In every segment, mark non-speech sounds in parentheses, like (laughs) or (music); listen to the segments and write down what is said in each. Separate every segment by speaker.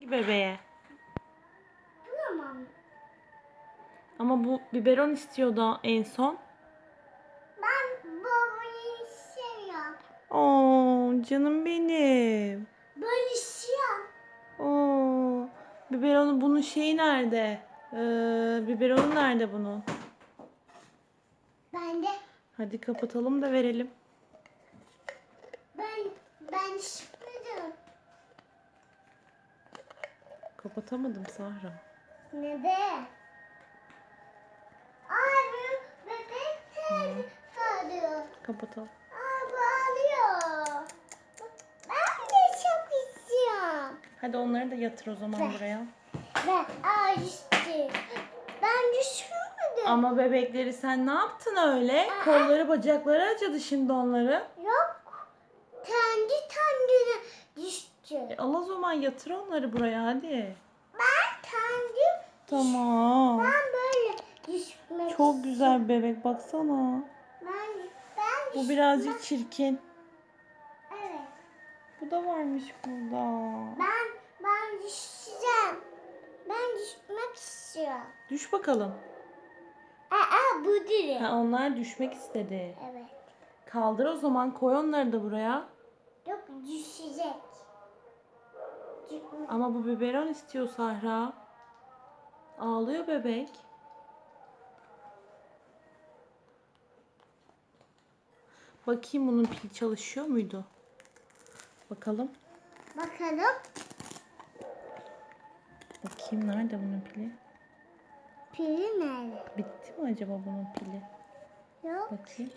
Speaker 1: bebeğe.
Speaker 2: Tamam.
Speaker 1: Ama bu biberon istiyordu en son.
Speaker 2: Ben babayı istiyorum.
Speaker 1: Oo canım benim.
Speaker 2: Ben istiyorum.
Speaker 1: Oo biberonu bunun şeyi nerede? Ee, biberonu nerede bunun?
Speaker 2: Ben de
Speaker 1: Hadi kapatalım da verelim.
Speaker 2: ben ben istiyorum.
Speaker 1: Kapatamadım Sahra.
Speaker 2: Ne de? Abi bebek terli sarıyor.
Speaker 1: Kapatalım.
Speaker 2: Abi ağlıyor. Ben de çok istiyorum.
Speaker 1: Hadi onları da yatır o zaman
Speaker 2: Ver.
Speaker 1: buraya.
Speaker 2: Ben ağrıştı. Ben düşmedim.
Speaker 1: Ama bebekleri sen ne yaptın öyle? Kolları bacakları acıdı şimdi onları.
Speaker 2: Yok. Kendi kendine düştü.
Speaker 1: E, al o zaman yatır onları buraya hadi. Tamam.
Speaker 2: ben böyle düşmek
Speaker 1: Çok güzel bebek baksana.
Speaker 2: Ben ben
Speaker 1: Bu birazcık çirkin.
Speaker 2: evet.
Speaker 1: Bu da varmış burada.
Speaker 2: Ben ben düşeceğim. Ben düşmek istiyorum.
Speaker 1: Düş bakalım.
Speaker 2: Aa bu diri.
Speaker 1: Ha, onlar düşmek istedi.
Speaker 2: Evet.
Speaker 1: Kaldır o zaman koy onları da buraya.
Speaker 2: Yok düşecek.
Speaker 1: Ama bu biberon istiyor Sahra. Ağlıyor bebek. Bakayım bunun pil çalışıyor muydu? Bakalım.
Speaker 2: Bakalım.
Speaker 1: Bakayım nerede bunun pili?
Speaker 2: Pili nerede?
Speaker 1: Bitti mi acaba bunun pili?
Speaker 2: Yok.
Speaker 1: Bakayım.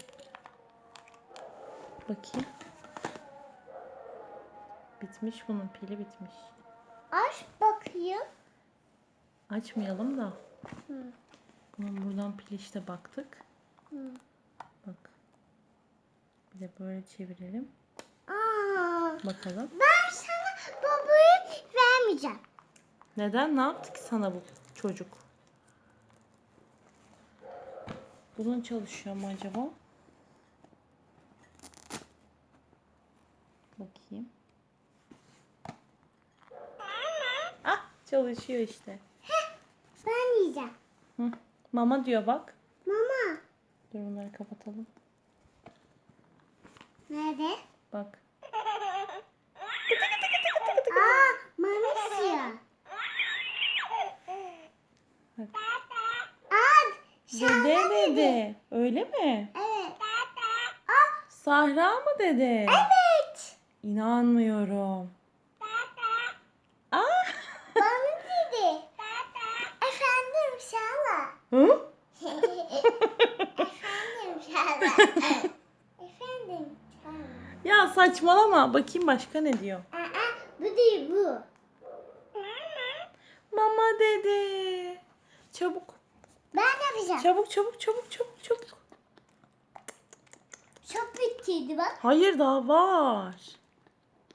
Speaker 1: Bakayım. Bitmiş bunun pili bitmiş.
Speaker 2: Aç bakayım.
Speaker 1: Açmayalım da.
Speaker 2: Hı.
Speaker 1: Bunun buradan pili işte baktık.
Speaker 2: Hı.
Speaker 1: Bak. Bir de böyle çevirelim.
Speaker 2: Aa,
Speaker 1: Bakalım.
Speaker 2: ben sana babayı vermeyeceğim.
Speaker 1: Neden? Ne yaptı ki sana bu çocuk? Bunun çalışıyor mu acaba? Bakayım. Ah çalışıyor işte.
Speaker 2: Yiyeceğim.
Speaker 1: Hı. Mama diyor bak.
Speaker 2: Mama.
Speaker 1: Dur bunları kapatalım.
Speaker 2: Nerede?
Speaker 1: Bak.
Speaker 2: Aa, mama istiyor.
Speaker 1: Bak.
Speaker 2: Aa,
Speaker 1: Dede dedi. Öyle mi?
Speaker 2: Evet. Aa,
Speaker 1: Sahra mı dedi?
Speaker 2: evet.
Speaker 1: İnanmıyorum. Ah!
Speaker 2: Bana dedi. Efendim Şala.
Speaker 1: Hı?
Speaker 2: Efendim Şala. Efendim Şala.
Speaker 1: Ya saçmalama. Bakayım başka ne diyor.
Speaker 2: Aa, bu değil bu.
Speaker 1: Mama dedi. Çabuk.
Speaker 2: Ben yapacağım.
Speaker 1: Çabuk çabuk çabuk çabuk çabuk.
Speaker 2: Çok bittiydi bak.
Speaker 1: Hayır daha var.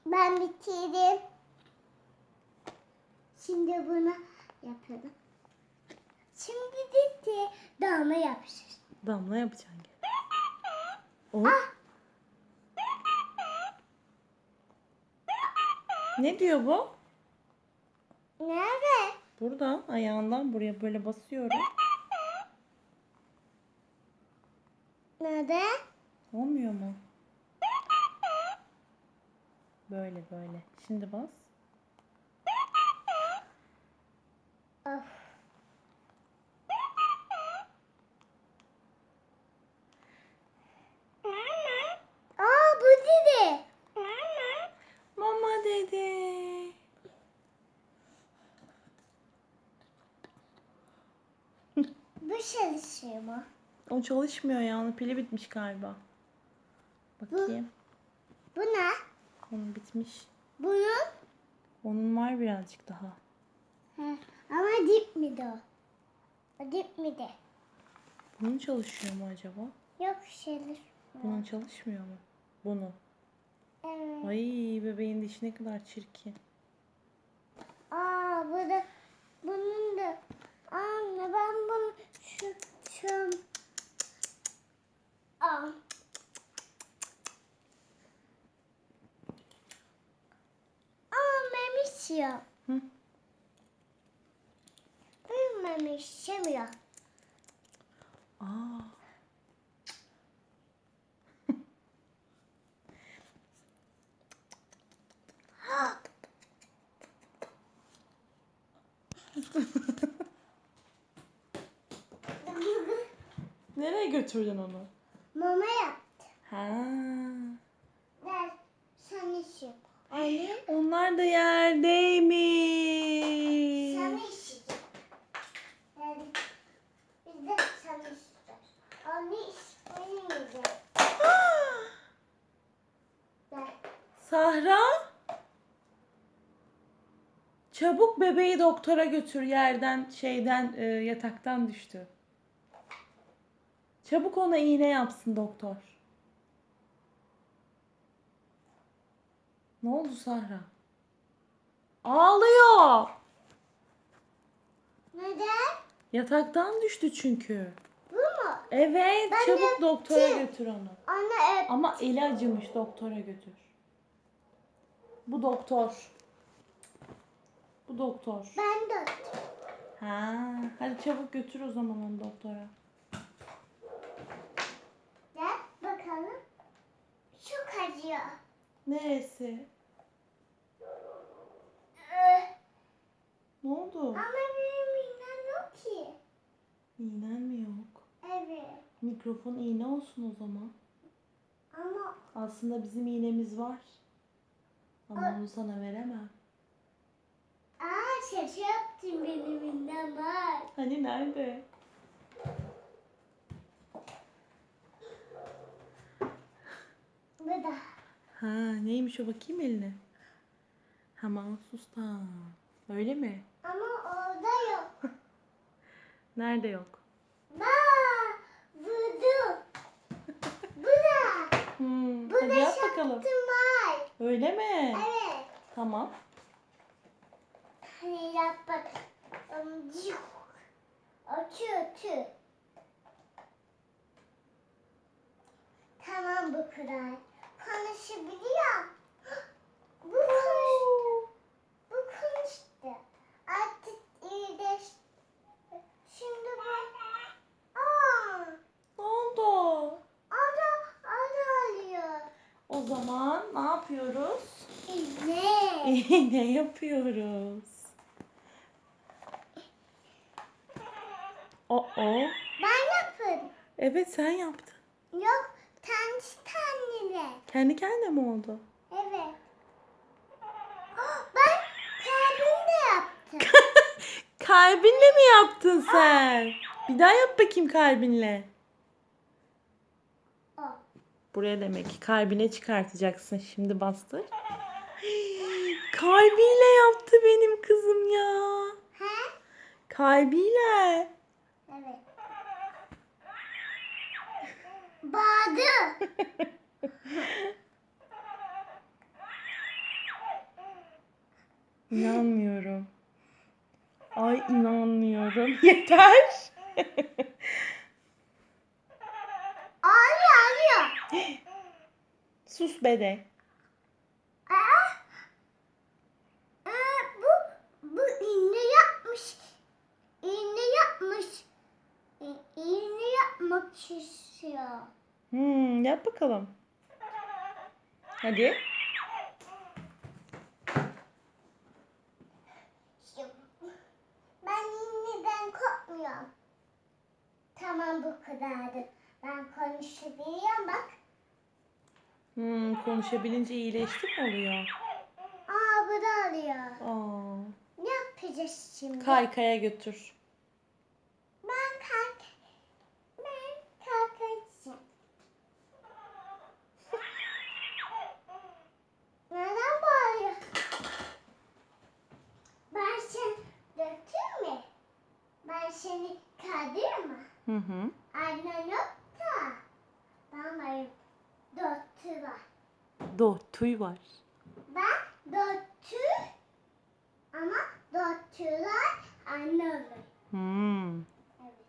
Speaker 2: Ben bitirdim. Şimdi bunu yapalım. Şimdi bitti. Dama yapışır.
Speaker 1: Damla yapacaksın. gel. (laughs) O. Ne diyor bu?
Speaker 2: Nerede?
Speaker 1: Burada ayağından buraya böyle basıyorum.
Speaker 2: Nerede?
Speaker 1: Olmuyor mu? Böyle böyle. Şimdi bas.
Speaker 2: Of. Aa bu dedi.
Speaker 1: Mama dedi.
Speaker 2: Bu mu?
Speaker 1: O çalışmıyor ya. Onun pili bitmiş galiba. Bakayım.
Speaker 2: Bu ne?
Speaker 1: Onun bitmiş.
Speaker 2: Bunun?
Speaker 1: Onun var birazcık daha.
Speaker 2: He, ama dip miydi o? O dip miydi?
Speaker 1: Bunun çalışıyor mu acaba?
Speaker 2: Yok şeyler.
Speaker 1: Bunun çalışmıyor mu? Bunu.
Speaker 2: Evet.
Speaker 1: Ay bebeğin dişi ne kadar çirkin.
Speaker 2: Aa bu da bunun da. Anne ben bunu şu şu Aa. Aa memiş ya.
Speaker 1: Hı.
Speaker 2: Büyümemi istemiyor.
Speaker 1: Aa. (laughs) Nereye götürdün onu?
Speaker 2: Mama yaptı.
Speaker 1: Ha.
Speaker 2: Ver sen işi. Anne
Speaker 1: Onlar da yerdeymiş.
Speaker 2: sen işi. Yani biz de sen işi. Anne yiyecek. (gasps) Ver.
Speaker 1: Sahra. Çabuk bebeği doktora götür yerden şeyden e, yataktan düştü. Çabuk ona iğne yapsın doktor. Ne oldu Sahra? Ağlıyor.
Speaker 2: Neden?
Speaker 1: Yataktan düştü çünkü.
Speaker 2: Bu mu?
Speaker 1: Evet,
Speaker 2: Ben
Speaker 1: çabuk doktora
Speaker 2: yaptım.
Speaker 1: götür onu.
Speaker 2: Anne hep
Speaker 1: Ama eli acımış doktora götür. Bu doktor. Bu doktor.
Speaker 2: ben de
Speaker 1: Ha, hadi çabuk götür o zaman onu doktora.
Speaker 2: Gel bakalım. Çok acıyor.
Speaker 1: Neresi?
Speaker 2: Ee,
Speaker 1: Ne oldu?
Speaker 2: ama benim iğnem yok ki.
Speaker 1: İğnen mi yok?
Speaker 2: Evet.
Speaker 1: Mikrofon iğne olsun o zaman.
Speaker 2: Ama
Speaker 1: Aslında bizim iğnemiz var. Ama onu sana veremem.
Speaker 2: aa şaka yaptın benim iğnem var.
Speaker 1: Hani nerede?
Speaker 2: Bu da.
Speaker 1: Ha, neymiş o bakayım eline. Ha mahsustan. Öyle mi?
Speaker 2: Ama orada yok. (laughs)
Speaker 1: Nerede yok?
Speaker 2: Bak. Vurdu. Bu da. (laughs)
Speaker 1: Hmm,
Speaker 2: Bu
Speaker 1: hadi
Speaker 2: da
Speaker 1: yap bakalım.
Speaker 2: var.
Speaker 1: Öyle mi?
Speaker 2: Evet.
Speaker 1: Tamam.
Speaker 2: Hani yap bak. Atıyor. Tamam bu kadar. Konuşabiliyor. (gasps) Bu konuştu. Bu konuştu. Artık iyileşti. Şimdi bu. Aa,
Speaker 1: Ne oldu?
Speaker 2: ada, ada alıyor.
Speaker 1: O zaman ne yapıyoruz?
Speaker 2: İğne.
Speaker 1: ne yapıyoruz? O o.
Speaker 2: Ben yaparım.
Speaker 1: Evet sen yaptın.
Speaker 2: Yok, tanesi taneli.
Speaker 1: Kendi kendine mi oldu?
Speaker 2: Evet. Oh, ben kalbim de yaptım. (laughs)
Speaker 1: Kalbinle mi yaptın sen? Bir daha yap bakayım kalbinle.
Speaker 2: O.
Speaker 1: Buraya demek ki kalbine çıkartacaksın. Şimdi bastır. (gasps) Kalbiyle yaptı benim kızım ya.
Speaker 2: He?
Speaker 1: Kalbiyle.
Speaker 2: Evet. Bağdı. (laughs)
Speaker 1: İnanmıyorum. Ay inanmıyorum. (laughs) Yeter.
Speaker 2: Ağlıyor ağlıyor. (gasps)
Speaker 1: Sus be de.
Speaker 2: Aa, Aa, bu, bu iğne yapmış. İğne yapmış. İ- İğne yapmak istiyor.
Speaker 1: Hmm, yap bakalım. Hadi.
Speaker 2: Ben iğneden korkmuyorum. Tamam bu kadardı. Ben konuşabiliyorum bak.
Speaker 1: Hmm, konuşabilince iyileşti mi oluyor?
Speaker 2: Aa bu da alıyor.
Speaker 1: Aa,
Speaker 2: Ne yapacağız şimdi?
Speaker 1: kaykaya götür.
Speaker 2: Ben kalk. Ben kalkacağım. Neden bağırıyor? Ben seni döktüm mü? Ben seni kaldırır mı?
Speaker 1: Hı hı.
Speaker 2: Annen yok da. Varım. Dörtü var.
Speaker 1: Do, tüy var.
Speaker 2: Ben dörtü ama dörtüler anne olur.
Speaker 1: Hmm,
Speaker 2: Evet.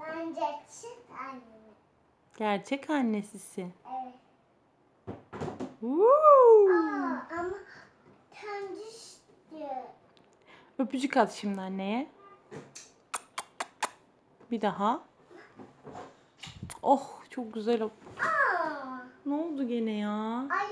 Speaker 2: Ben gerçek annem.
Speaker 1: gerçek annesisin.
Speaker 2: Evet.
Speaker 1: Woo!
Speaker 2: Aa, ama istiyor.
Speaker 1: Öpücük at şimdi anneye. Bir daha. Oh çok güzel.
Speaker 2: Aa,
Speaker 1: Ne oldu gene ya?
Speaker 2: ayağı